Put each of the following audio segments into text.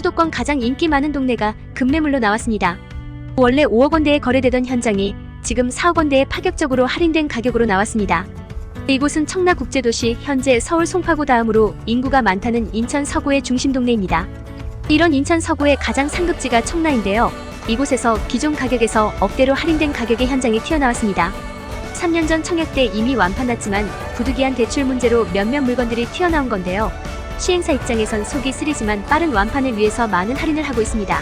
수도권 가장 인기 많은 동네가 급매물로 나왔습니다. 원래 5억 원대에 거래되던 현장이 지금 4억 원대에 파격적으로 할인된 가격으로 나왔습니다. 이곳은 청라국제도시 현재 서울 송파구 다음으로 인구가 많다는 인천 서구의 중심 동네입니다. 이런 인천 서구의 가장 상급지가 청라인데요. 이곳에서 기존 가격에서 억대로 할인된 가격의 현장이 튀어나왔습니다. 3년 전 청약 때 이미 완판났지만 부득이한 대출 문제로 몇몇 물건들이 튀어나온 건데요. 시행사 입장에선 속이 쓰리지만 빠른 완판을 위해서 많은 할인을 하고 있습니다.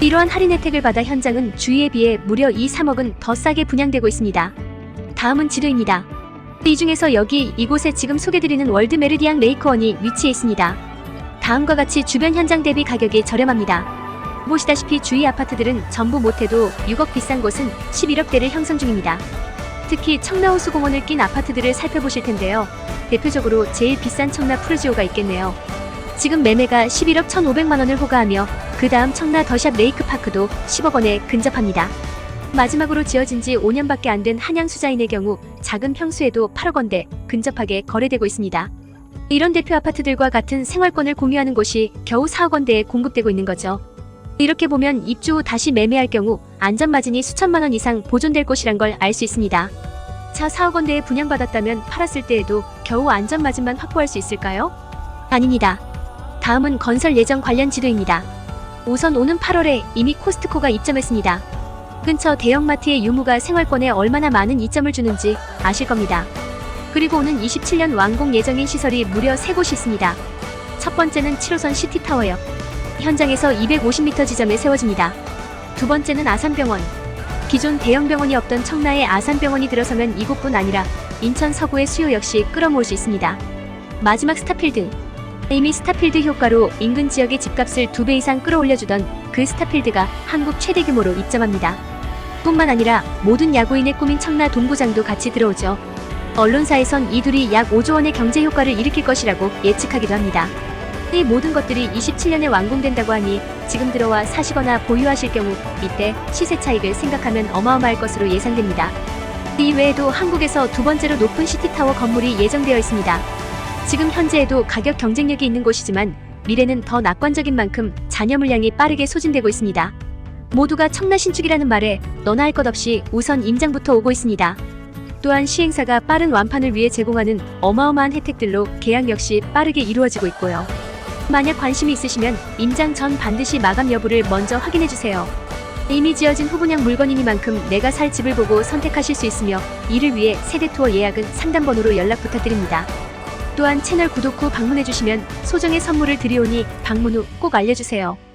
이러한 할인 혜택을 받아 현장은 주위에 비해 무려 2, 3억은 더 싸게 분양되고 있습니다. 다음은 지도입니다. 이 중에서 여기 이곳에 지금 소개드리는 월드 메르디앙 레이크원이 위치해 있습니다. 다음과 같이 주변 현장 대비 가격이 저렴합니다. 보시다시피 주위 아파트들은 전부 못해도 6억 비싼 곳은 11억대를 형성 중입니다. 특히 청라호수 공원을 낀 아파트들을 살펴보실 텐데요. 대표적으로 제일 비싼 청라 푸르지오가 있겠네요. 지금 매매가 11억 1,500만 원을 호가하며 그 다음 청라 더샵 레이크파크도 10억 원에 근접합니다. 마지막으로 지어진 지 5년밖에 안 된 한양 수자인의 경우 작은 평수에도 8억 원대 근접하게 거래되고 있습니다. 이런 대표 아파트들과 같은 생활권을 공유하는 곳이 겨우 4억 원대에 공급되고 있는 거죠. 이렇게 보면 입주 후 다시 매매할 경우 안전마진이 수천만 원 이상 보존될 곳이란 걸 알 수 있습니다. 차 4억 원대에 분양받았다면 팔았을 때에도 겨우 안전마진만 확보할 수 있을까요? 아닙니다. 다음은 건설 예정 관련 지도입니다. 우선 오는 8월에 이미 코스트코가 입점했습니다. 근처 대형마트의 유무가 생활권에 얼마나 많은 이점을 주는지 아실 겁니다. 그리고 오는 27년 완공 예정인 시설이 무려 3곳이 있습니다. 첫 번째는 7호선 시티타워역. 현장에서 250m 지점에 세워집니다. 두 번째는 아산병원. 기존 대형 병원이 없던 청라에 아산병원이 들어서면 이곳뿐 아니라 인천 서구의 수요 역시 끌어모을 수 있습니다. 마지막 스타필드. 이미 스타필드 효과로 인근 지역의 집값을 두 배 이상 끌어올려주던 그 스타필드가 한국 최대 규모로 입점합니다. 뿐만 아니라 모든 야구인의 꿈인 청라 동구장도 같이 들어오죠. 언론사에선 이 둘이 약 5조 원의 경제 효과를 일으킬 것이라고 예측하기도 합니다. 이 모든 것들이 27년에 완공된다고 하니 지금 들어와 사시거나 보유하실 경우 이때 시세 차익을 생각하면 어마어마할 것으로 예상됩니다. 이 외에도 한국에서 두 번째로 높은 시티타워 건물이 예정되어 있습니다. 지금 현재에도 가격 경쟁력이 있는 곳이지만 미래는 더 낙관적인 만큼 잔여 물량이 빠르게 소진되고 있습니다. 모두가 청라 신축이라는 말에 너나 할 것 없이 우선 임장부터 오고 있습니다. 또한 시행사가 빠른 완판을 위해 제공하는 어마어마한 혜택들로 계약 역시 빠르게 이루어지고 있고요. 만약 관심이 있으시면 임장 전 반드시 마감 여부를 먼저 확인해 주세요. 이미 지어진 후분양 물건이니만큼 내가 살 집을 보고 선택하실 수 있으며 이를 위해 세대 투어 예약은 상담 번호로 연락 부탁드립니다. 또한 채널 구독 후 방문해 주시면 소정의 선물을 드리오니 방문 후 꼭 알려주세요.